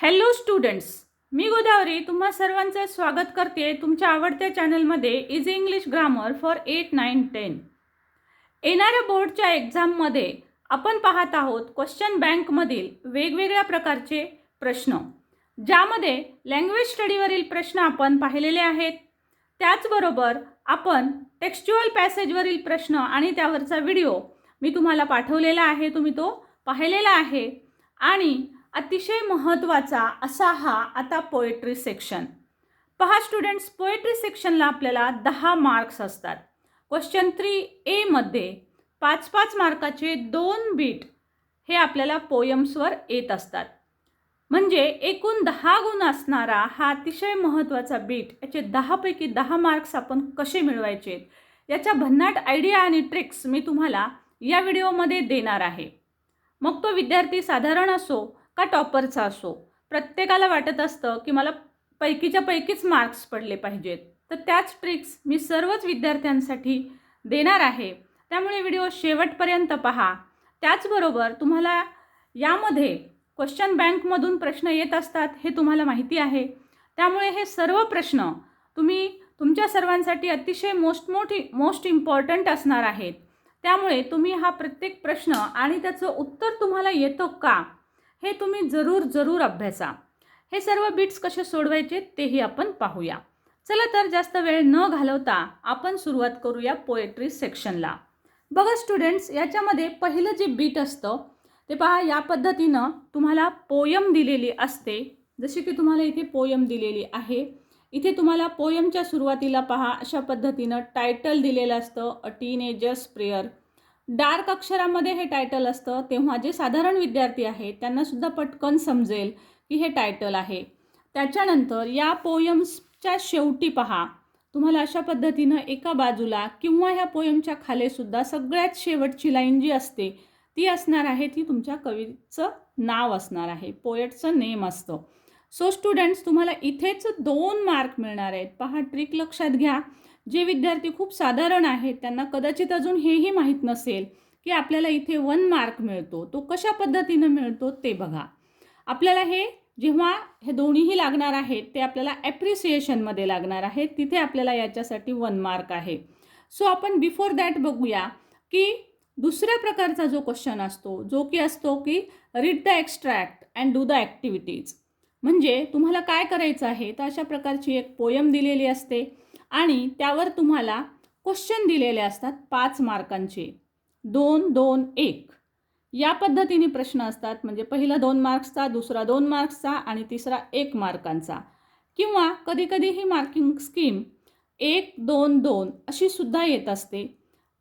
Hello students मी गोदावरी तुम्हा सर्वांचं स्वागत करते तुमच्या आवडत्या चॅनलमध्ये is English grammar for eight nine ten येणाऱ्या बोर्डच्या एक्झाममध्ये आपण पाहत आहोत क्वेश्चन बँकमधील वेगवेगळ्या प्रकारचे प्रश्न ज्यामध्ये लँग्वेज स्टडीवरील प्रश्न आपण पाहिलेले आहेत. त्याचबरोबर आपण टेक्स्च्युअल पॅसेजवरील प्रश्न आणि त्यावरचा व्हिडिओ मी तुम्हाला पाठवलेला आहे तुम्ही तो पाहिलेला आहे. आणि अतिशय महत्त्वाचा असा हा आता पोएट्री सेक्शन पहा स्टुडंट्स पोएट्री सेक्शनला आपल्याला दहा मार्क्स असतात. क्वेश्चन थ्री एमध्ये पाच पाच मार्काचे दोन बीट हे आपल्याला पोयम्सवर येत असतात. म्हणजे एकूण दहा गुण असणारा हा अतिशय महत्त्वाचा बीट याचे दहापैकी दहा मार्क्स आपण कसे मिळवायचे? याच्या भन्नाट आयडिया आणि ट्रिक्स मी तुम्हाला या व्हिडिओमध्ये देणार आहे. मग तो विद्यार्थी साधारण असो का टॉपरचा असो. प्रत्येकाला वाटत असतं की मला पैकीच्या पैकीच मार्क्स पडले पाहिजेत. तर त्याच ट्रिक्स मी सर्वच विद्यार्थ्यांसाठी देणार आहे. त्यामुळे व्हिडिओ शेवटपर्यंत पहा. त्याचबरोबर तुम्हाला यामध्ये क्वेश्चन बँकमधून प्रश्न येत असतात हे तुम्हाला माहिती आहे. त्यामुळे हे सर्व प्रश्न तुम्ही तुमच्या सर्वांसाठी अतिशय मोस्ट मोठी मोस्ट इम्पॉर्टंट असणार आहेत. त्यामुळे तुम्ही हा प्रत्येक प्रश्न आणि त्याचं उत्तर तुम्हाला येतो का? हे तुम्ही जरूर जरूर अभ्यासा. हे सर्व बिट्स कसे सोडवायचे तेही आपण पाहूया. चला तर जास्त वेळ न घालवता आपण सुरुवात करूया पोएट्री सेक्शनला बघा स्टुडंट्स याच्यामध्ये पहिलं जे बीट असतं ते पहा या पद्धतीनं तुम्हाला पोयम दिलेली असते. जशी की तुम्हाला इथे पोयम दिलेली आहे. इथे तुम्हाला पोयमच्या सुरुवातीला पहा अशा पद्धतीनं टायटल दिलेलं असतं अ टीनेजर्स प्रेयर डार्क अक्षरामध्ये हे टायटल असतं. तेव्हा जे साधारण विद्यार्थी आहेत त्यांनासुद्धा पटकन समजेल की हे टायटल आहे. त्याच्यानंतर या पोयम्सच्या शेवटी पहा. तुम्हाला अशा पद्धतीनं एका बाजूला किंवा ह्या पोयमच्या खालीसुद्धा सगळ्यात शेवटची लाईन जी असते ती असणार आहे ती तुमच्या कवीचं नाव असणार आहे. पोएटचं नेम असतं. सो स्टुडंट्स तुम्हाला इथेच दोन मार्क मिळणार आहेत. पहा ट्रिक लक्षात घ्या. जे विद्यार्थी खूप साधारण आहेत त्यांना कदाचित अजून हेही माहीत नसेल की आपल्याला इथे वन मार्क मिळतो. तो कशा पद्धतीनं मिळतो ते बघा. आपल्याला हे जेव्हा हे दोन्हीही लागणार आहेत ते आपल्याला ॲप्रिसिएशनमध्ये लागणार आहेत. तिथे आपल्याला याच्यासाठी वन मार्क आहे. सो आपण बिफोर दॅट बघूया की दुसऱ्या प्रकारचा जो क्वेश्चन असतो जो की असतो की read the extract and do the activities म्हणजे तुम्हाला काय करायचं आहे? तर अशा प्रकारची एक पोयम दिलेली असते. आणि त्यावर तुम्हाला क्वेश्चन दिलेले असतात पाच मार्कांचे. दोन दोन एक. या पद्धतीने प्रश्न असतात. म्हणजे पहिला दोन मार्क्सचा दुसरा दोन मार्क्सचा आणि तिसरा एक मार्कांचा. किंवा कधीकधी ही मार्किंग स्कीम एक दोन दोन अशी सुद्धा येत असते.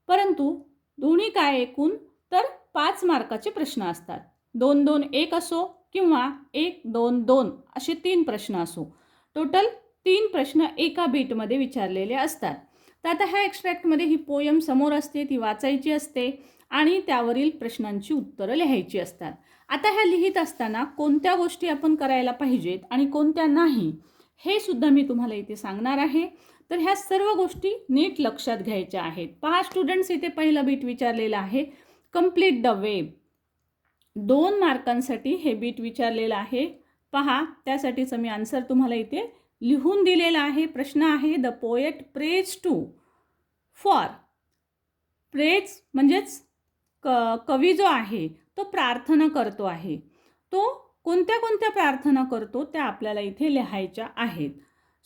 परंतु दोन्ही काय एकूण? तर पाच मार्काचे प्रश्न असतात. दोन दोन एक असो किंवा एक दोन दोन असे तीन प्रश्न असो. टोटल तीन प्रश्न एका बीटमध्ये विचारलेले असतात. तर आता ह्या एक्स्ट्रॅक्टमध्ये ही पोयम समोर असते ती वाचायची असते आणि त्यावरील प्रश्नांची उत्तरं लिहायची असतात. आता ह्या लिहित असताना कोणत्या गोष्टी आपण करायला पाहिजेत आणि कोणत्या नाही हे सुद्धा मी तुम्हाला इथे सांगणार आहे. तर ह्या सर्व गोष्टी नीट लक्षात घ्यायच्या आहेत. पहा स्टुडंट्स इथे पहिलं बीट विचारलेलं आहे. कंप्लीट द वेब दोन मार्कांसाठी हे बीट विचारलेलं आहे. पहा त्यासाठीचं मी आन्सर तुम्हाला इथे लिहून दिलेला आहे प्रश्न आहे the poet prays to for. Prays म्हणजेच क कवी जो आहे तो प्रार्थना करतो आहे. तो कोणत्या कोणत्या प्रार्थना करतो त्या आपल्याला इथे लिहायच्या आहेत.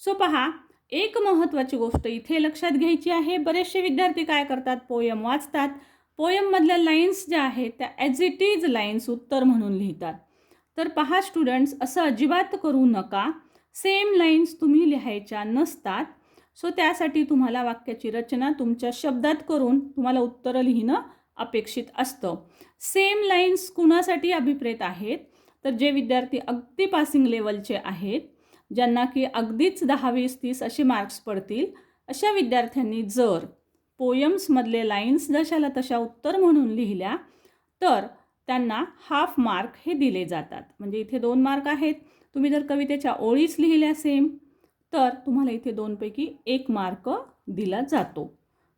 सो पहा एक महत्त्वाची गोष्ट इथे लक्षात घ्यायची आहे. बरेचसे विद्यार्थी काय करतात? पोयम वाचतात. पोयममधल्या लाईन्स ज्या आहेत त्या ॲज इट इज लाईन्स उत्तर म्हणून लिहितात. तर पहा स्टुडंट्स असं अजिबात करू नका. सेम लाईन्स तुम्ही लिहायच्या नसतात. सो त्यासाठी तुम्हाला वाक्याची रचना तुमच्या शब्दात करून तुम्हाला उत्तरं लिहिणं अपेक्षित असतं. सेम लाईन्स कुणासाठी अभिप्रेत आहेत? तर जे विद्यार्थी अगदी पासिंग लेवलचे आहेत ज्यांना की अगदीच दहा वीस तीस असे मार्क्स पडतील अशा विद्यार्थ्यांनी जर पोयम्समधले लाईन्स जशाला तशा उत्तर म्हणून लिहिल्या तर त्यांना हाफ मार्क हे दिले जातात. म्हणजे इथे दोन मार्क आहेत. तुम्ही जर कवितेच्या ओळीच लिहिल्या सेम तर तुम्हाला इथे दोनपैकी एक मार्क दिला जातो.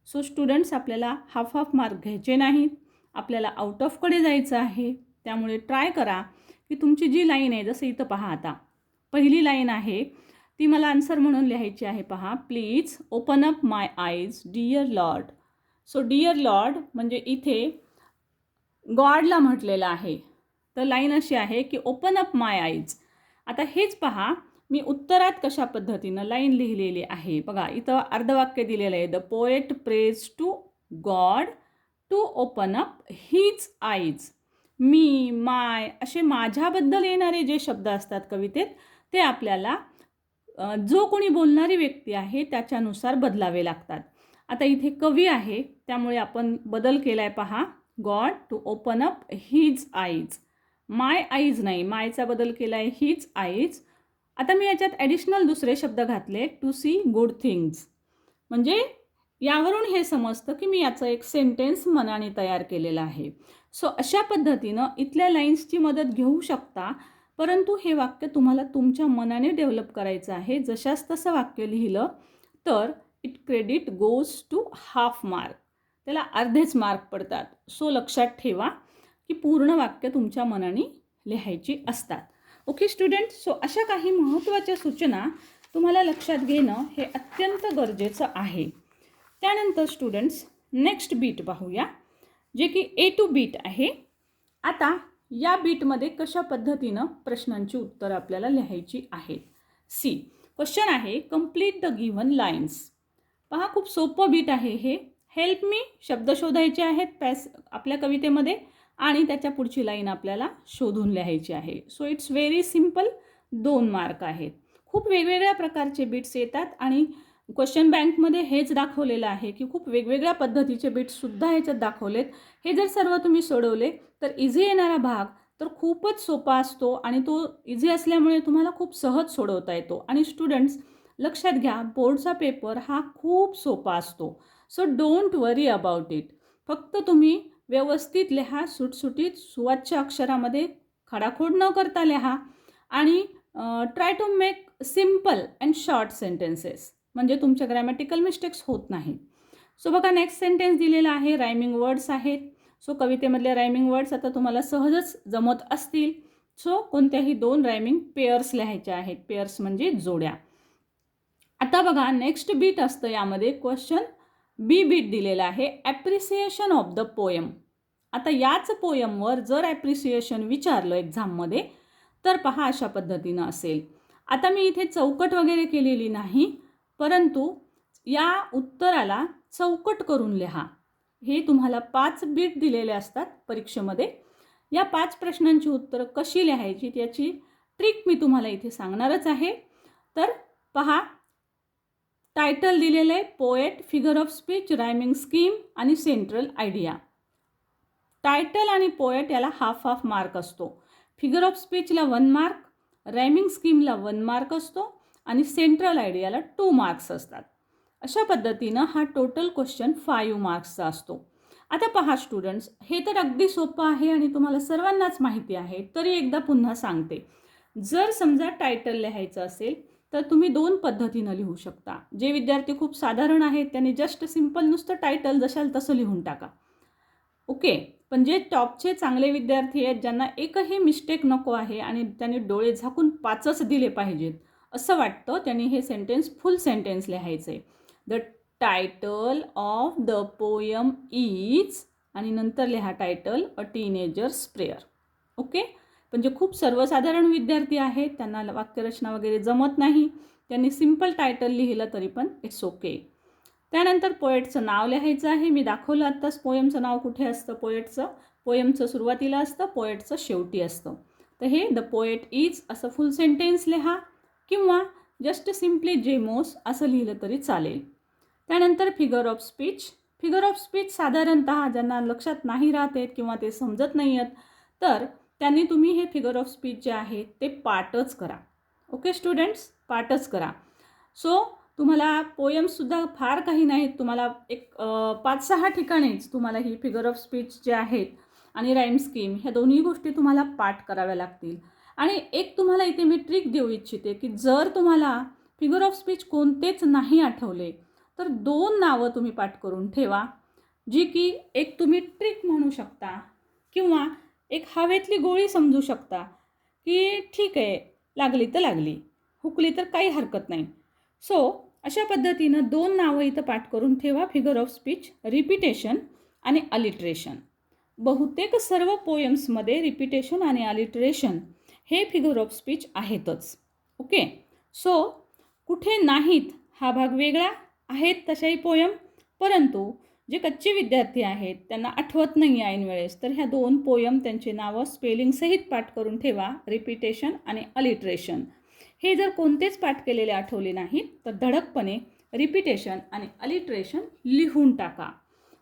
सो स्टुडंट्स आपल्याला हाफ हाफ मार्क घ्यायचे नाहीत. आपल्याला आउट ऑफकडे जायचं आहे. त्यामुळे ट्राय करा की तुमची जी लाईन आहे जसं इथं पहा आता. पहिली लाईन आहे ती मला आन्सर म्हणून लिहायची आहे पहा. Please open up my eyes dear lord so dear lord म्हणजे इथे गॉडला म्हटलेलं आहे. तर लाईन अशी आहे की ओपन अप माय आईज आता हेच पहा मी उत्तरात कशा पद्धतीनं लाईन लिहिलेली आहे. बघा इथं अर्धवाक्य दिलेलं आहे. The poet prays to God to open up his eyes me my असे माझ्याबद्दल येणारे जे शब्द असतात कवितेत ते आपल्याला जो कोणी बोलणारी व्यक्ती आहे त्याच्यानुसार बदलावे लागतात. आता इथे कवी आहे त्यामुळे आपण बदल केला आहे पहा. God to open up his eyes my eyes नाही मायचा बदल केला आहे हीच आईज. आता मी याच्यात ॲडिशनल दुसरे शब्द घातले टू सी गुड थिंग्स म्हणजे यावरून हे समजतं की मी याचं एक सेंटेन्स मनाने तयार केलेलं आहे. सो अशा पद्धतीनं इथल्या लाईन्सची मदत घेऊ शकता परंतु हे वाक्य तुम्हाला तुमच्या मनाने डेव्हलप करायचं आहे. जशास तसं वाक्य लिहिलं तर it credit goes to half mark त्याला अर्धेच मार्क पडतात. सो लक्षात ठेवा. की पूर्ण वाक्य तुमच्या मनाने लिहायची असतात. ओके स्टुडंट सो अशा काही महत्त्वाच्या सूचना तुम्हाला लक्षात घेणं हे अत्यंत गरजेचं आहे. त्यानंतर स्टुडंट्स नेक्स्ट बीट पाहूया जे की ए टू बीट आहे. आता या बीटमध्ये कशा पद्धतीनं प्रश्नांची उत्तरं आपल्याला लिहायची आहेत? सी क्वेश्चन आहे कंप्लीट द गिव्हन लाईन्स पहा खूप सोपं बीट आहे हे. हेल्प मी शब्द शोधायचे आहेत पॅस आपल्या कवितेमध्ये. आणि त्याच्या पुढची लाईन आपल्याला शोधून लिहायची आहे. सो इट्स व्हेरी सिंपल दोन मार्क आहेत. खूप वेगवेगळ्या प्रकारचे बीट्स येतात आणि क्वेश्चन बँकमध्ये हेच दाखवलेलं आहे की खूप वेगवेगळ्या पद्धतीचे बीट्ससुद्धा ह्याच्यात दाखवलेत. हे जर सर्व तुम्ही सोडवले तर इझी येणारा भाग तर खूपच सोपा असतो आणि तो इझी असल्यामुळे तुम्हाला खूप सहज सोडवता येतो. आणि स्टुडंट्स लक्षात घ्या बोर्डचा पेपर हा खूप सोपा असतो. So don't worry about it फक्त तुम्ही व्यवस्थित लिहा सुटसुटीत सुवाच्य अक्षरामध्ये खडाखोड न करता लिहा आणि try to make simple and short sentences म्हणजे तुमच्या ग्रॅमॅटिकल मिस्टेक्स होत नाही सो बघा नेक्स्ट सेंटेन्स दिलेला आहे रायमिंग वर्ड्स आहेत. सो कवितेमधले रायमिंग वर्ड्स आता तुम्हाला सहजच जमत असतील. सो कोणत्याही दोन रायमिंग पेअर्स लिहायच्या आहेत. पेअर्स म्हणजे जोड्या. आता बघा नेक्स्ट बीट असतं यामध्ये क्वेश्चन बी बीट दिलेलं आहे ॲप्रिसिएशन ऑफ द पोयम आता याच पोयमवर जर ॲप्रिसिएशन विचारलं एक्झाममध्ये तर पहा अशा पद्धतीनं असेल. आता मी इथे चौकट वगैरे केलेली नाही परंतु या उत्तराला चौकट करून लिहा. हे तुम्हाला पाच बीट दिलेले असतात परीक्षेमध्ये. या पाच प्रश्नांची उत्तरं कशी लिहायची त्याची ट्रिक मी तुम्हाला इथे सांगणारच आहे. तर पहा टायटल दिलेलं आहे poet figure of speech rhyming scheme आणि सेंट्रल आयडिया टायटल आणि पोएट याला हाफ हाफ मार्क असतो. फिगर ऑफ स्पीचला वन मार्क रायमिंग स्कीमला वन मार्क असतो आणि सेंट्रल आयडियाला टू मार्क्स असतात. अशा पद्धतीनं हा टोटल क्वेश्चन फाईव्ह मार्क्सचा असतो. आता पहा स्टुडंट्स हे तर अगदी सोपं आहे आणि तुम्हाला सर्वांनाच माहिती आहे तरी एकदा पुन्हा सांगते. जर समजा टायटल लिहायचं असेल तर तुम्ही दोन पद्धतीनं लिहू शकता. जे विद्यार्थी खूप साधारण आहेत त्यांनी जस्ट सिंपल नुसतं टायटल जशाल तसं लिहून टाका. ओके? पण जे टॉपचे चांगले विद्यार्थी आहेत ज्यांना एकही मिस्टेक नको आहे आणि त्यांनी डोळे झाकून पाचच दिले पाहिजेत असं वाटतं त्यांनी हे सेंटेन्स फुल सेंटेन्स लिहायचं. आहे the title of the poem is आणि नंतर लिहा title a teenager's prayer okay? म्हणजे खूप सर्वसाधारण विद्यार्थी आहेत त्यांना वाक्यरचना वगैरे जमत नाही त्यांनी सिंपल टायटल लिहिलं तरी पण इट्स ओके त्यानंतर पोएटचं नाव लिहायचं आहे. मी दाखवलं आत्ताच पोयमचं नाव कुठे असतं? पोएटचं पोयमचं सुरुवातीला असतं पोएटचं शेवटी असतं. तर हे द पोएट इज असं फुल सेंटेन्स लिहा किंवा जस्ट सिम्पली जेमोस असं लिहिलं तरी चालेल. त्यानंतर figure of speech figure of speech साधारणत ज्यांना लक्षात नाही राहत आहेत किंवा ते समजत नाही आहेत तर त्यांनी तुम्ही हे फिगर ऑफ स्पीच जे आहे ते पाठच करा. ओके स्टुडंट्स पाठच करा. सो तुम्हाला पोयम्ससुद्धा फार काही नाहीत. तुम्हाला एक पाच सहा ठिकाणीच तुम्हाला ही फिगर ऑफ स्पीच जे आहेत आणि राईम स्कीम ह्या दोन्ही गोष्टी तुम्हाला पाठ कराव्या लागतील. आणि एक तुम्हाला इथे मी ट्रिक देऊ इच्छिते की जर तुम्हाला फिगर ऑफ स्पीच कोणतेच नाही आठवले तर दोन नावं तुम्ही पाठ करून ठेवा जी की एक तुम्ही ट्रिक म्हणू शकता किंवा एक हवेतली गोळी समजू शकता की ठीक आहे लागली तर लागली हुकली तर काही हरकत नाही. सो अशा पद्धतीनं दोन नावं इथं पाठ करून ठेवा फिगर ऑफ स्पीच रिपिटेशन आणि अलिट्रेशन बहुतेक सर्व पोयम्समध्ये रिपिटेशन आणि अलिट्रेशन हे फिगर ऑफ स्पीच आहेतच. ओके सो कुठे नाहीत हा भाग वेगळा आहेत तशाही पोयम परंतु जे कच्चे विद्यार्थी आहेत त्यांना आठवत नाही ऐन वेळेस तर ह्या दोन पोयम त्यांचे नावं स्पेलिंगसहित पाठ करून ठेवा रिपिटेशन आणि अलिट्रेशन हे जर कोणतेच पाठ केलेले आठवले नाहीत तर धडकपणे रिपिटेशन आणि अलिट्रेशन लिहून टाका.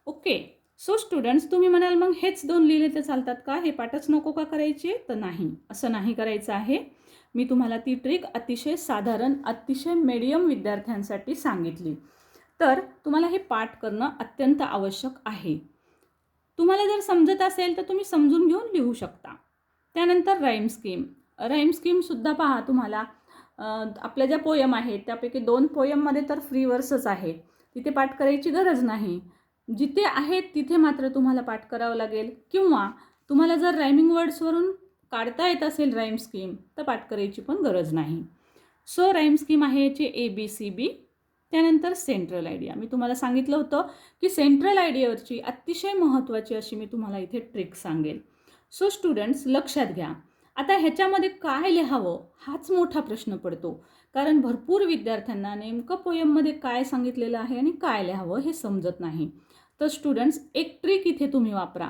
ओके सो स्टुडंट्स तुम्ही म्हणाल मग हेच दोन लिहिले तर चालतात का? हे पाठच नको का करायचे? तर नाही असं नाही करायचं आहे. मी तुम्हाला ती ट्रिक अतिशय साधारण अतिशय मीडियम विद्यार्थ्यांसाठी सांगितली. तर तुम्हाला हे पाठ करणं अत्यंत आवश्यक आहे. तुम्हाला जर समजत असेल तर तुम्ही समजून घेऊन लिहू शकता. त्यानंतर राईम स्कीम राईम स्कीमसुद्धा पहा तुम्हाला. आपल्या ज्या पोयम आहेत त्यापैकी दोन पोयममध्ये तर फ्री वर्सच आहे तिथे पाठ करायची गरज नाही. जिथे आहेत तिथे मात्र तुम्हाला पाठ करावं लागेल. किंवा तुम्हाला जर रायमिंग वर्ड्सवरून काढता येत असेल राईम स्कीम तर पाठ करायची पण गरज नाही. सो राईम स्कीम आहे याची ए बी सी बी त्यानंतर सेंट्रल आयडिया मी तुम्हाला सांगितलं होतं की सेंट्रल आयडियावरची अतिशय महत्त्वाची अशी मी तुम्हाला इथे ट्रिक सांगेल सो स्टुडंट्स लक्षात घ्या. आता ह्याच्यामध्ये काय लिहावं हाच मोठा प्रश्न पडतो. कारण भरपूर विद्यार्थ्यांना नेमकं पोयममध्ये काय सांगितलेलं आहे आणि काय लिहावं हे समजत नाही. तर स्टुडंट्स एक ट्रिक इथे तुम्ही वापरा.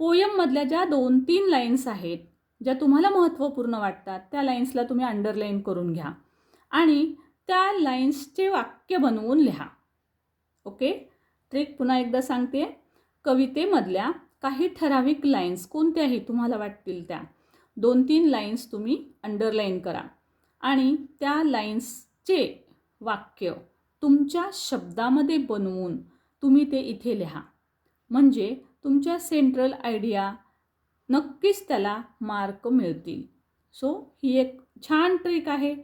पोयममधल्या ज्या दोन तीन लाईन्स आहेत ज्या तुम्हाला महत्त्वपूर्ण वाटतात त्या लाईन्सला तुम्ही अंडरलाईन करून घ्या. आणि त्या लाईन्सचे वाक्य बनवून लिहा. ओके? ट्रिक पुन्हा एकदा सांगते. कवितेमधल्या काही ठराविक लाईन्स कोणत्याही तुम्हाला वाटतील त्या. दोन तीन लाईन्स तुम्ही अंडरलाईन करा. आणि त्या लाईन्सचे वाक्य तुमच्या शब्दामध्ये बनवून तुम्ही ते इथे लिहा. म्हणजे तुमच्या सेंट्रल आयडिया नक्कीच त्याला मार्क मिळतील. सो ही एक छान ट्रिक आहे.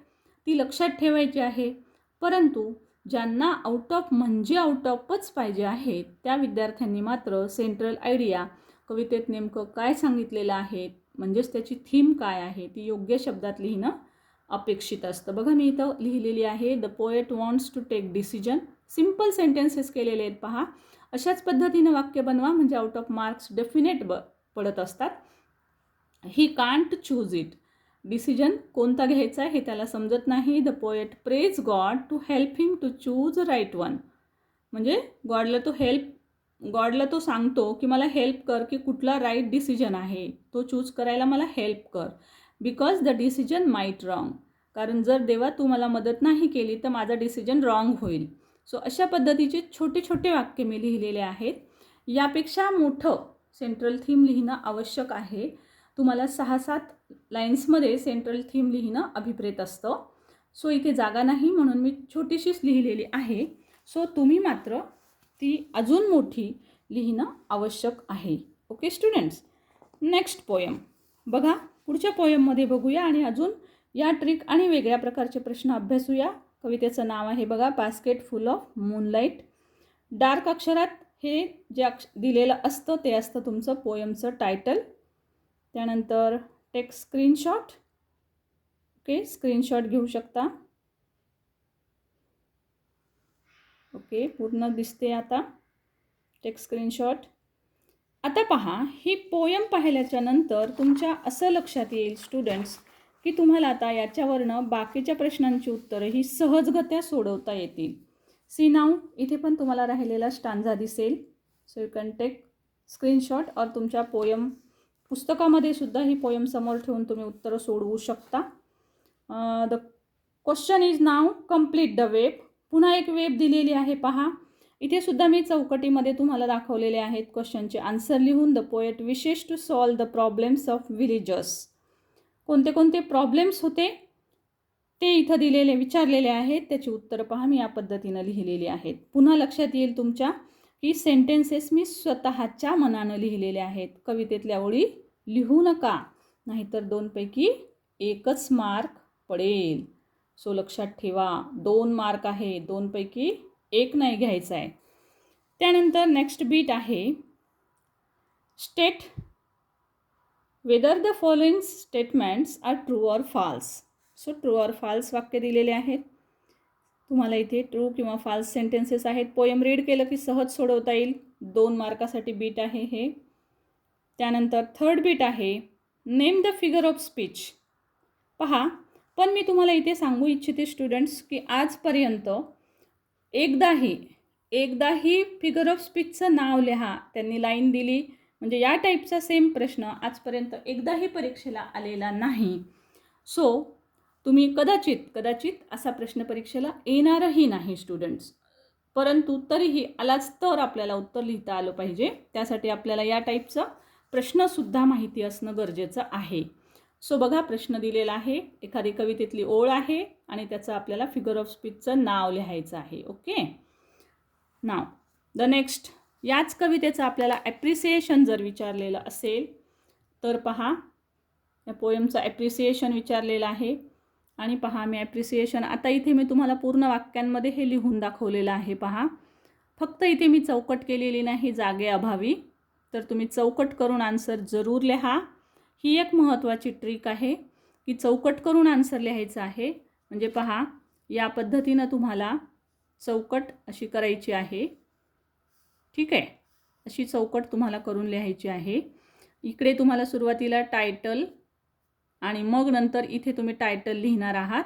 ती लक्षात ठेवायची आहे. परंतु ज्यांना आउट ऑफ म्हणजे आउट ऑफच पाहिजे आहे त्या विद्यार्थ्यांनी मात्र सेंट्रल आयडिया कवितेत नेमकं काय सांगितलेलं आहे म्हणजेच त्याची थीम काय आहे ती योग्य शब्दात लिहिणं अपेक्षित असतं. बघा मी इथं लिहिलेली आहे the poet wants to take decision simple sentences केलेले आहेत पहा. अशाच पद्धतीनं वाक्य बनवा म्हणजे आउट ऑफ मार्क्स डेफिनेट ब पडत असतात. He can't choose it decision कोणता घ्यायचा आहे हे त्याला समजत नाही. The poet prays God to help him to choose right one म्हणजे गॉडला तो हेल्प गॉडला तो सांगतो की मला हेल्प कर की कुठला राईट डिसिजन आहे. तो चूज करायला मला हेल्प कर. Because the decision might wrong कारण जर देवा तू मला मदत नाही केली तर माझा डिसिजन रॉंग होईल. सो अशा पद्धतीचे छोटे छोटे वाक्य मी लिहिलेले आहेत. यापेक्षा मोठं सेंट्रल थीम लिहिणं आवश्यक आहे. तुम्हाला सहा सात लाईन्समध्ये सेंट्रल थीम लिहिणं अभिप्रेत असतं. सो इथे जागा नाही म्हणून मी छोटीशीच लिहिलेली आहे. सो तुम्ही मात्र ती अजून मोठी लिहिणं आवश्यक आहे. Okay students? Next poem. बघा पुढच्या पोयममध्ये बघूया आणि अजून या ट्रिक आणि वेगळ्या प्रकारचे प्रश्न अभ्यासूया. कवितेचं नाव आहे बघा basket full of moonlight. Dark अक्षरात हे जे अक्ष दिलेलं असतं ते असतं तुमचं पोयमचं टायटल. त्यानंतर टेक स्क्रीनशॉट ओके स्क्रीनशॉट घेऊ शकता. ओके पूर्ण दिसते आता. टेक स्क्रीनशॉट आता पहा ही पोयम पाहिल्याच्या नंतर तुमच्या असं लक्षात येईल स्टुडंट्स की तुम्हाला आता याच्यावरनं बाकीच्या प्रश्नांची उत्तरं ही सहजगत्या सोडवता येतील. सी नाव इथे पण तुम्हाला राहिलेला स्टांझा दिसेल. So you can take screenshot और तुमच्या पोयम पुस्तकामध्ये सुद्धा ही पोयम समोर ठेवून तुम्ही उत्तरं सोडवू शकता. द क्वेश्चन इज नाव कंप्लीट द वेब पुन्हा एक वेब दिलेली आहे पहा. इथे सुद्धा मी चौकटीमध्ये तुम्हाला दाखवलेले आहेत क्वेश्चनचे आन्सर लिहून. The poet wishes to solve the problems of villagers कोणते कोणते प्रॉब्लेम्स होते? ते इथं दिलेले विचारलेले आहेत. त्याची उत्तरं पहा मी या पद्धतीनं लिहिलेली आहेत. पुन्हा लक्षात येईल तुमच्या. ही सेंटेन्सेस मी स्वतःच्या मनानं लिहिलेले आहेत. कवितेतल्या ओळी लिहू नका नाहीतर दोनपैकी एकच मार्क पडेल. सो लक्षात ठेवा दोन मार्क आहे दोनपैकी एक नाही घ्यायचा आहे. त्यानंतर नेक्स्ट बीट आहे. State whether the following statements are true or false so true or false वाक्य दिलेले आहेत. तुम्हाला इथे ट्रू किंवा फाल्स सेंटेन्सेस आहेत. पोयम रीड केलं की सहज सोडवता येईल. दोन मार्कासाठी बीट आहे हे. त्यानंतर थर्ड बीट आहे. Name the figure of speech पहा पण मी तुम्हाला इथे सांगू इच्छिते स्टुडंट्स की आजपर्यंत एकदाही एकदाही फिगर ऑफ स्पीचचं नाव लिहा. त्यांनी लाईन दिली. म्हणजे या टाईपचा सेम प्रश्न आजपर्यंत एकदाही परीक्षेला आलेला नाही. सो तुम्ही कदाचित कदाचित असा प्रश्न परीक्षेला येणारही नाही स्टुडंट्स परंतु तरीही आलाच तर आपल्याला उत्तर लिहिता आलं पाहिजे. त्यासाठी आपल्याला या टाईपचा प्रश्नसुद्धा माहिती असणं गरजेचं आहे. सो बघा प्रश्न दिलेला आहे. एखादी कवितेतली ओळ आहे आणि त्याचं आपल्याला फिगर ऑफ स्पीचचं नाव लिहायचं आहे. ओके नाव द नेक्स्ट याच कवितेचं आपल्याला ॲप्रिसिएशन जर विचारलेलं असेल तर पहा या पोयमचं ॲप्रिसिएशन विचारलेलं आहे. आणि पहा मी ॲप्रिसिएशन आता इथे मी तुम्हाला पूर्ण वाक्यांमध्ये हे लिहून दाखवलेलं आहे पहा. फक्त इथे मी चौकट केलेली नाही जागे अभावी. तर तुम्ही चौकट करून आन्सर जरूर लिहा. ही एक महत्त्वाची ट्रिक आहे की चौकट करून आन्सर लिहायचं आहे. म्हणजे पहा या पद्धतीनं तुम्हाला चौकट अशी करायची आहे. ठीक आहे? अशी चौकट तुम्हाला करून लिहायची आहे. इकडे तुम्हाला सुरुवातीला टायटल आणि मग नंतर इथे तुम्ही टायटल लिहिणार आहात.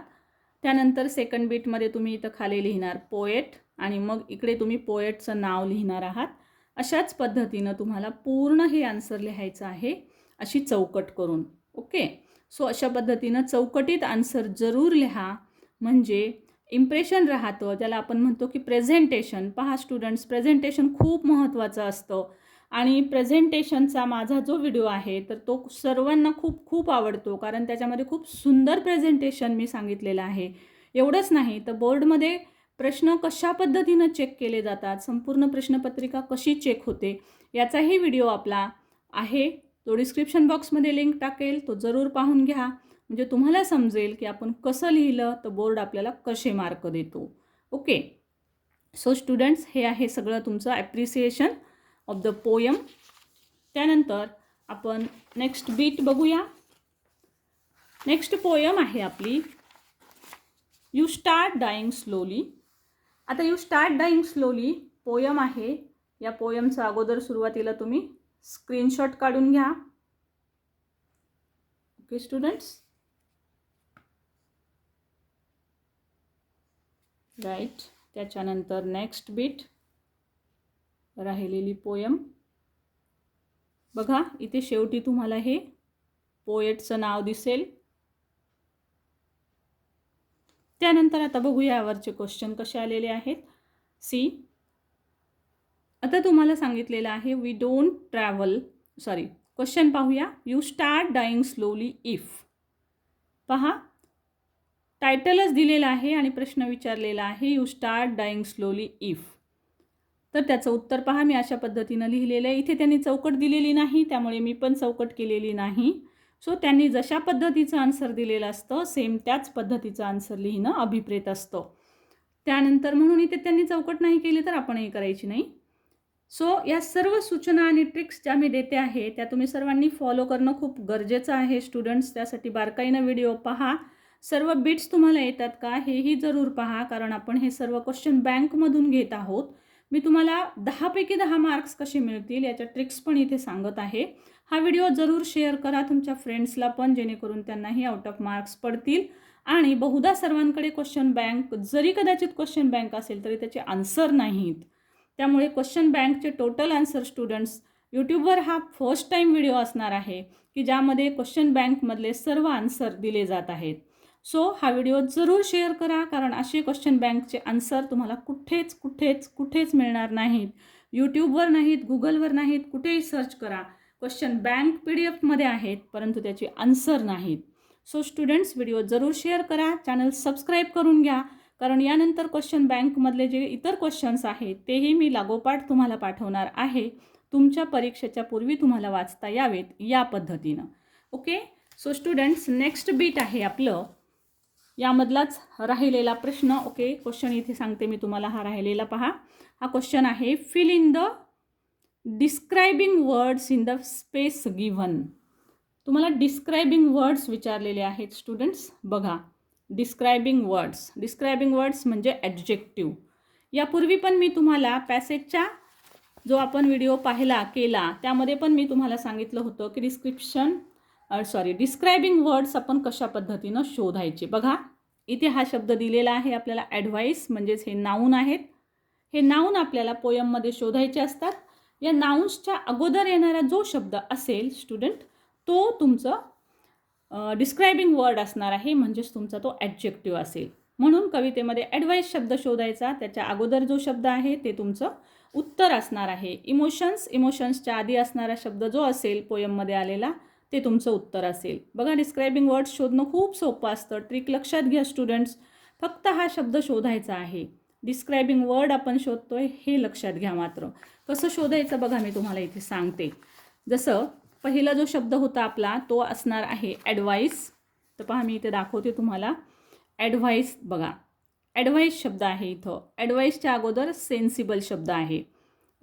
त्यानंतर सेकंड बीटमध्ये तुम्ही इथं खाली लिहिणार पोएट आणि मग इकडे तुम्ही पोएटचं नाव लिहिणार आहात. अशाच पद्धतीनं तुम्हाला पूर्ण हे आन्सर लिहायचं आहे अशी चौकट करून. ओके? सो अशा पद्धतीनं चौकटीत आन्सर जरूर लिहा. म्हणजे इम्प्रेशन राहतं ज्याला आपण म्हणतो की प्रेझेंटेशन पहा स्टुडंट्स प्रेझेंटेशन खूप महत्त्वाचं असतं. आणि प्रेझेंटेशनचा माझा जो व्हिडिओ आहे तर तो सर्वांना खूप खूप आवडतो. कारण त्याच्यामध्ये खूप सुंदर प्रेझेंटेशन मी सांगितलेलं आहे. एवढंच नाही तर बोर्डमध्ये प्रश्न कशा पद्धतीनं चेक केले जातात संपूर्ण प्रश्नपत्रिका कशी चेक होते याचाही व्हिडिओ आपला आहे. तो डिस्क्रिप्शन बॉक्समध्ये लिंक टाकेल तो जरूर पाहून घ्या. म्हणजे तुम्हाला समजेल की आपण कसं लिहिलं तर बोर्ड आपल्याला कसे मार्क देतो. ओके सो स्टुडंट्स हे आहे सगळं तुमचं ॲप्रिसिएशन ऑफ द पोयम त्यानंतर आपण नेक्स्ट बीट बघूया. नेक्स्ट पोयम आहे आपली. यू स्टार्ट डाईंग स्लोली आता you start dying slowly poem आहे. या पोयमचं अगोदर सुरुवातीला तुम्ही स्क्रीनशॉट काढून घ्या. ओके स्टुडंट्स राईट त्याच्यानंतर नेक्स्ट बीट राहिलेली पोयम. बघा इथे शेवटी तुम्हाला हे पोएटचं नाव दिसेल. त्यानंतर आता बघूया यावरचे क्वेश्चन कसे आलेले आहेत. सी आता तुम्हाला सांगितलेलं आहे we don't travel sorry question पाहूया. You start dying slowly if पहा. टायटलच दिलेलं आहे आणि प्रश्न विचारलेला आहे you start dying slowly if तर त्याचं उत्तर पहा मी अशा पद्धतीनं लिहिलेलं आहे. इथे त्यांनी चौकट दिलेली नाही त्यामुळे मी पण चौकट केलेली नाही. सो त्यांनी जशा पद्धतीचं आन्सर दिलेलं असतं सेम त्याच पद्धतीचं आन्सर लिहिणं अभिप्रेत असतं. त्यानंतर म्हणून इथे त्यांनी चौकट नाही केली तर आपणही करायची नाही. सो या सर्व सूचना आणि ट्रिक्स ज्या मी देते आहे त्या तुम्ही सर्वांनी फॉलो करणं खूप गरजेचं आहे. स्टुडंट्स त्यासाठी बारकाईनं व्हिडिओ पहा. सर्व बिट्स तुम्हाला येतात का हेही जरूर पहा कारण आपण हे सर्व क्वेश्चन बँकमधून घेत आहोत. मी तुम्हाला दहापैकी दहा मार्क्स कसे मिळतील याच्या ट्रिक्स पण इथे सांगत आहे. हा व्हिडिओ जरूर शेअर करा तुमच्या फ्रेंड्सला पण जेणेकरून त्यांनाही आउट ऑफ मार्क्स पडतील. आणि बहुधा सर्वांकडे क्वेश्चन बँक जरी कदाचित क्वेश्चन बँक असेल तरी त्याचे आन्सर नाहीत. त्यामुळे क्वेश्चन बँकचे टोटल आन्सर स्टुडंट्स यूट्यूबवर हा फर्स्ट टाईम व्हिडिओ असणार आहे की ज्यामध्ये क्वेश्चन बँकमधले सर्व आन्सर दिले जात आहेत. सो हा व्हिडिओ जरूर शेअर करा कारण असे क्वेश्चन बँकचे आन्सर तुम्हाला कुठेच कुठेच कुठेच मिळणार नाहीत. यूट्यूबवर नाहीत गुगलवर नाहीत कुठेही सर्च करा. क्वेश्चन बँक पी डी एफमध्ये आहेत परंतु त्याचे आन्सर नाहीत. सो स्टुडंट्स व्हिडिओ जरूर शेअर करा. चॅनल सबस्क्राईब करून घ्या. कारण यानंतर क्वेश्चन बँकमधले जे इतर क्वेश्चन्स आहेत तेही मी लागोपाठ तुम्हाला पाठवणार आहे. तुमच्या परीक्षेच्या पूर्वी तुम्हाला वाचता यावेत या पद्धतीनं. Okay so students next beat आहे आपलं. यामधलाच राहिलेला प्रश्न ओके क्वेश्चन इथे सांगते मी तुम्हाला हा राहिलेला पहा. हा क्वेश्चन आहे fill in the describing words in the space given तुम्हाला डिस्क्रायबिंग वर्ड्स विचारलेले आहेत स्टुडंट्स बघा. डिस्क्रायबिंग वर्ड्स डिस्क्रायबिंग वर्ड्स म्हणजे ॲडजेक्टिव्ह यापूर्वी पण मी तुम्हाला पॅसेजच्या जो आपण व्हिडिओ पाहिला केला त्यामध्ये पण मी तुम्हाला सांगितलं होतं की डिस्क्रिप्शन सॉरी डिस्क्रायबिंग वर्ड्स आपण कशा पद्धतीनं शोधायचे? बघा इथे हा शब्द दिलेला आहे आपल्याला ॲडव्हाइस म्हणजेच हे नाऊन आहेत. हे नाऊन आपल्याला पोयममध्ये शोधायचे असतात. या नाऊन्सच्या अगोदर येणारा जो शब्द असेल स्टुडंट तो तुमचं डिस्क्रायबिंग वर्ड असणार आहे म्हणजेच तुमचा तो ॲडजेक्टिव्ह असेल. म्हणून कवितेमध्ये ॲडवाईस शब्द शोधायचा त्याच्या अगोदर जो शब्द आहे ते तुमचं उत्तर असणार आहे. इमोशन्स इमोशन्सच्या आधी असणारा शब्द जो असेल पोयममध्ये आलेला ते तुमचं उत्तर असेल. बघा डिस्क्रायबिंग वर्ड्स शोधणं खूप सोपं असतं. ट्रिक लक्षात घ्या स्टुडंट्स फक्त हा शब्द शोधायचा आहे. डिस्क्रायबिंग वर्ड आपण शोधतोय हे लक्षात घ्या मात्र. कसं शोधायचं बघा मी तुम्हाला इथे सांगते. जसं पहिला जो शब्द होता आपला तो असणार आहे ॲडवाईस तर पहा मी इथे दाखवते तुम्हाला. ॲडव्हाइस बघा. ॲडवाईस शब्द आहे इथं. ॲडवाईसच्या अगोदर सेन्सिबल शब्द आहे.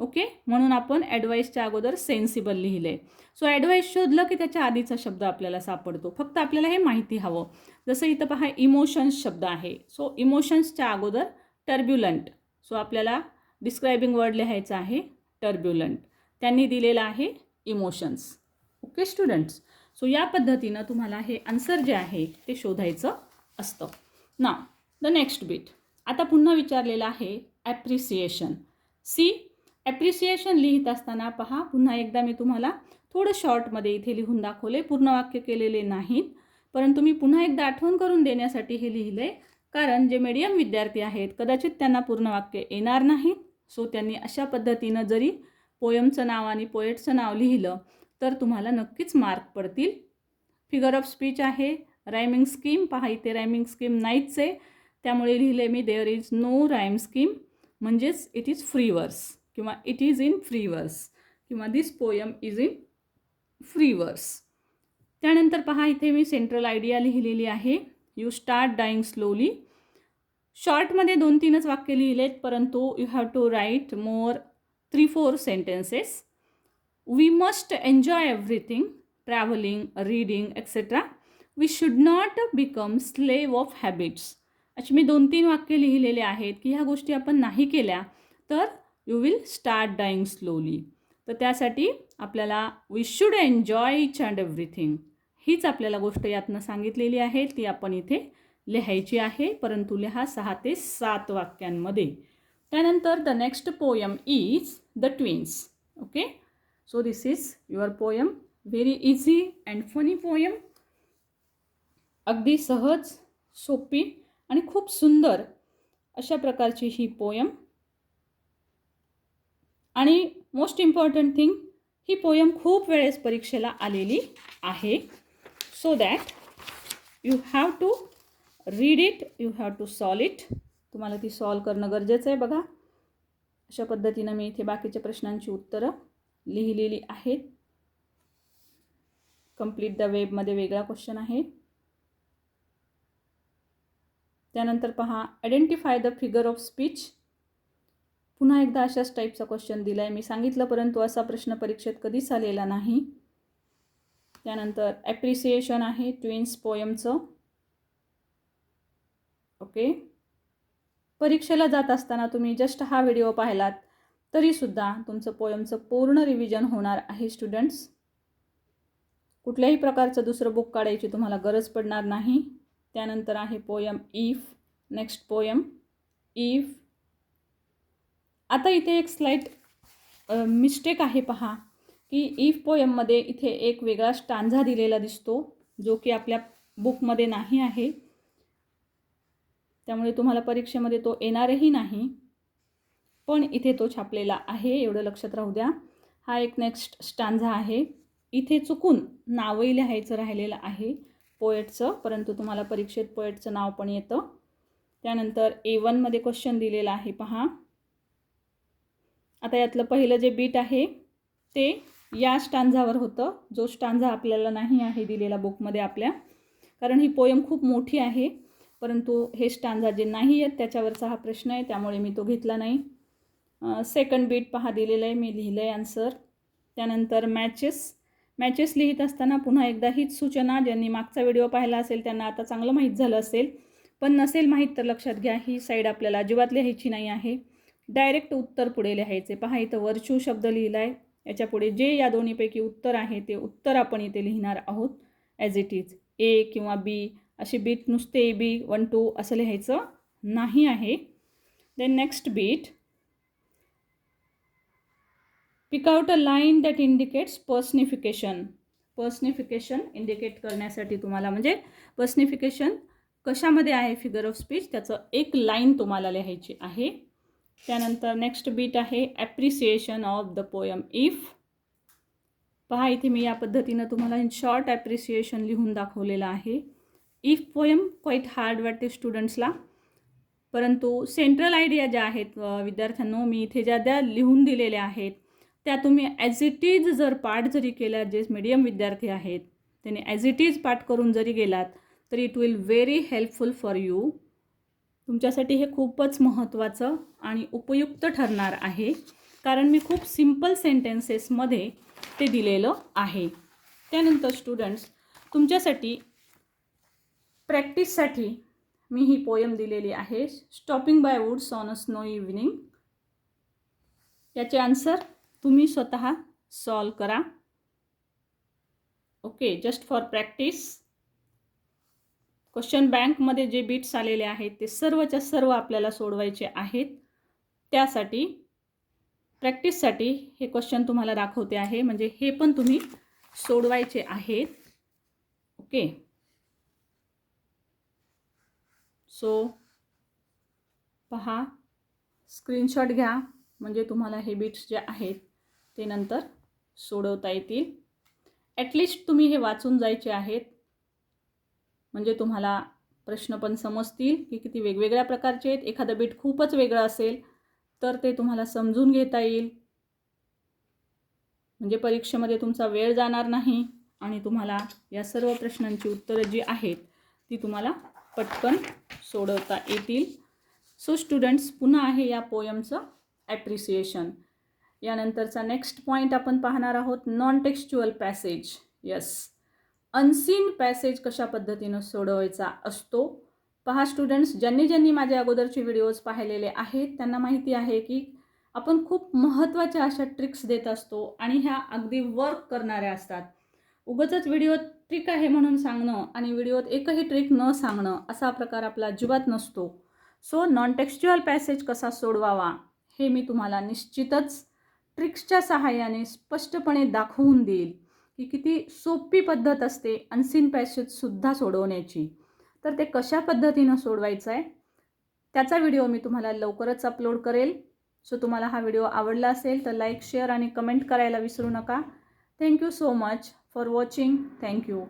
ओके? म्हणून आपण ॲडवाईसच्या अगोदर सेन्सिबल लिहिलं. आहे सो ॲडवाईस शोधलं की त्याच्या आधीचा शब्द आपल्याला सापडतो. फक्त आपल्याला हे माहिती हवं. जसं इथं पहा इमोशन्स शब्द आहे. सो इमोशन्सच्या अगोदर टर्ब्युलंट सो आपल्याला डिस्क्रायबिंग वर्ड लिहायचं आहे टर्ब्युलंट त्यांनी दिलेलं आहे इमोशन्स ओके स्टुडंट्स सो या पद्धतीनं तुम्हाला हे आन्सर जे आहे ते शोधायचं असतं. ना द नेक्स्ट बीट आता पुन्हा विचारलेलं आहे ॲप्रिसिएशन सी ॲप्रिसिएशन लिहित असताना पहा पुन्हा एकदा मी तुम्हाला थोडं शॉर्टमध्ये इथे लिहून दाखवले. पूर्ण वाक्य केलेले नाहीत परंतु मी पुन्हा एकदा आठवण करून देण्यासाठी हे लिहिलं. आहे कारण जे मीडियम विद्यार्थी आहेत कदाचित त्यांना पूर्ण वाक्य येणार नाहीत. सो त्यांनी अशा पद्धतीनं जरी पोयमचं नाव आणि पोएटचं नाव लिहिलं तर तुम्हाला नक्कीच मार्क पडतील. फिगर ऑफ स्पीच आहे रायमिंग स्कीम पहा इथे रायमिंग स्कीम नाहीच आहे त्यामुळे लिहिले मी there is no rhyme scheme म्हणजेच इट इज फ्री वर्स किंवा it is in free verse किंवा this poem is in free verse त्यानंतर पहा इथे मी सेंट्रल आयडिया लिहिलेली आहे. यू स्टार्ट डाईंग स्लोली शॉर्टमध्ये दोन तीनच वाक्य लिहिलेत परंतु you have to write more three four sentences we must enjoy everything travelling reading etcetera we should not become slave of habits अशी मी दोन तीन वाक्य लिहिलेले आहेत की ह्या गोष्टी आपण नाही केल्या तर you will start dying slowly तर त्यासाठी आपल्याला we should enjoy each and everything हीच आपल्याला गोष्ट यातनं सांगितलेली आहे. ती आपण इथे लिहायची आहे. परंतु लिहा सहा ते सात वाक्यांमध्ये. त्यानंतर the next poem is the twins okay so this is your poem very easy and funny poem अगदी सहज सोपी आणि खूप सुंदर अशा प्रकारची ही पोयम आणि मोस्ट इम्पॉर्टंट थिंग ही पोयम खूप वेळेस परीक्षेला आलेली आहे. So that you have to read it you have to solve it तुम्हाला ती सॉल्व करणं गरजेचं आहे बघा. अशा पद्धतीनं मी इथे बाकीच्या प्रश्नांची उत्तरं लिहिलेली आहेत. कंप्लीट द वेबमध्ये वेगळा क्वेश्चन आहे. त्यानंतर पहा identify the figure of speech पुन्हा एकदा अशाच टाईपचा क्वेश्चन दिला आहे मी सांगितलं परंतु असा प्रश्न परीक्षेत कधीच आलेला नाही. त्यानंतर ॲप्रिसिएशन आहे ट्विन्स पोयमचं ओके परीक्षेला जात असताना तुम्ही जस्ट हा व्हिडिओ पाहिलात तरीसुद्धा तुमचं पोयमचं पूर्ण रिव्हिजन होणार आहे स्टुडंट्स कुठल्याही प्रकारचं दुसरं बुक काढायची तुम्हाला गरज पडणार नाही. त्यानंतर आहे poem if next poem if आता इथे एक स्लाईट मिस्टेक आहे पहा की इफ पोयममध्ये इथे एक वेगळा स्टांझा दिलेला दिसतो जो की आपल्या बुकमध्ये नाही आहे. त्यामुळे तुम्हाला परीक्षेमध्ये तो येणारही नाही पण इथे तो छापलेला आहे एवढं लक्षात राहू द्या. हा एक नेक्स्ट स्टांझा आहे. इथे चुकून नावही लिहायचं राहिलेलं आहे पोएटचं परंतु तुम्हाला परीक्षेत पोएटचं नाव पण येतं. त्यानंतर ए वनमध्ये क्वेश्चन दिलेला आहे पहा. आता यातलं पहिलं जे बीट आहे ते या स्टांझावर होतं. जो स्टांझा आपल्याला नाही आहे दिलेला बुकमध्ये आपल्या. कारण ही पोयम खूप मोठी आहे परंतु हे स्टांझा जे नाही आहेत त्याच्यावरचा हा प्रश्न आहे त्यामुळे मी तो घेतला नाही. सेकंड बीट पहा दिलेलं आहे मी लिहिलं आहे आन्सर त्यानंतर मॅचेस मॅचेस लिहित असताना पुन्हा एकदा हीच सूचना ज्यांनी मागचा व्हिडिओ पाहिला असेल त्यांना आता चांगलं माहीत झालं असेल. पण नसेल माहीत तर लक्षात घ्या ही साईड आपल्याला अजिबात लिहायची नाही आहे. डायरेक्ट उत्तर पुढे लिहायचे. पहा इथं वर्चू शब्द लिहिला आहे याच्यापुढे जे या दोन्हीपैकी उत्तर आहे ते उत्तर आपण इथे लिहिणार आहोत. ॲज इट इज ए किंवा बी अशी बीट नुसते ए बी वन टू असं लिहायचं नाही आहे. Then next beat. Pick out a line that indicates personification personification indicate करण्यासाठी तुम्हाला म्हणजे पर्सनिफिकेशन कशामध्ये आहे फिगर ऑफ स्पीच त्याचं एक लाईन तुम्हाला लिहायची आहे. त्यानंतर नेक्स्ट बीट आहे appreciation of the poem if पहा इथे मी या पद्धतीनं तुम्हाला इन शॉर्ट ॲप्रिसिएशन लिहून दाखवलेलं आहे. इफ पोयम क्वाईट हार्ड वाटते स्टुडंट्सला परंतु सेंट्रल आयडिया ज्या आहेत विद्यार्थ्यांना विद्यार्थ्यांनो मी इथे ज्या द्या लिहून दिलेल्या आहेत त्या तुम्ही ॲज इट इज जर पाठ जरी केला जे मीडियम विद्यार्थी आहेत त्यांनी ॲज इट इज पाठ करून जरी गेलात तर it will very helpful for you तुमच्यासाठी हे खूपच महत्त्वाचं आणि उपयुक्त ठरणार आहे कारण मी खूप सिंपल सेंटेन्सेसमध्ये ते दिलेलं आहे. त्यानंतर स्टुडंट्स तुमच्यासाठी प्रॅक्टिससाठी मी ही पोयम दिलेली आहे stopping by woods on a snow evening याचे आन्सर तुम्ही स्वतः सॉल्व करा. Okay just for practice question बँकमध्ये जे बीट्स आलेले आहेत ते सर्वच्या सर्व आपल्याला सोडवायचे आहेत. त्यासाठी प्रॅक्टिससाठी हे क्वेश्चन तुम्हाला दाखवते आहे. म्हणजे हे पण तुम्ही सोडवायचे आहेत. ओके सो पहा. स्क्रीनशॉट घ्या. म्हणजे तुम्हाला हे बीट्स जे आहेत ते नंतर सोडवता येतील. ॲटलिस्ट तुम्ही हे वाचून जायचे आहेत. म्हणजे तुम्हाला प्रश्न पण समजतील की किती वेगवेगळ्या प्रकारचे आहेत. एखादं बीट खूपच वेगळं असेल तर ते तुम्हाला समजून घेता येईल. म्हणजे परीक्षेमध्ये तुमचा वेळ जाणार नाही आणि तुम्हाला या सर्व प्रश्नांची उत्तरं जी आहेत ती तुम्हाला पटकन सोडवता येतील. सो स्टुडंट्स पुन्हा आहे या पोयमचं ॲप्रिसिएशन यानंतरचा नेक्स्ट पॉईंट आपण पाहणार आहोत non textual passage yes unseen passage कशा पद्धतीनं सोडवायचा असतो? पहा स्टुडंट्स ज्यांनी ज्यांनी माझ्या अगोदरचे व्हिडिओज पाहिलेले आहेत त्यांना माहिती आहे की आपण खूप महत्त्वाच्या अशा ट्रिक्स देत असतो आणि ह्या अगदी वर्क करणाऱ्या असतात. उगतच व्हिडिओत ट्रिक आहे म्हणून सांगणं आणि व्हिडिओत एकही ट्रिक न सांगणं असा प्रकार आपला अजिबात नसतो. सो नॉन टेक्स्च्युअल पॅसेज कसा सोडवावा हे मी तुम्हाला निश्चितच ट्रिक्सच्या सहाय्याने स्पष्टपणे दाखवून देईल. ही किती सोपी पद्धत असते अनसीन पॅसेजसुद्धा सोडवण्याची. तर ते कशा पद्धतीनं सोडवायचं आहे त्याचा व्हिडिओ मी तुम्हाला लवकरच अपलोड करेल. सो तुम्हाला हा व्हिडिओ आवडला असेल तर लाईक शेअर आणि कमेंट करायला विसरू नका. Thank you so much for watching thank you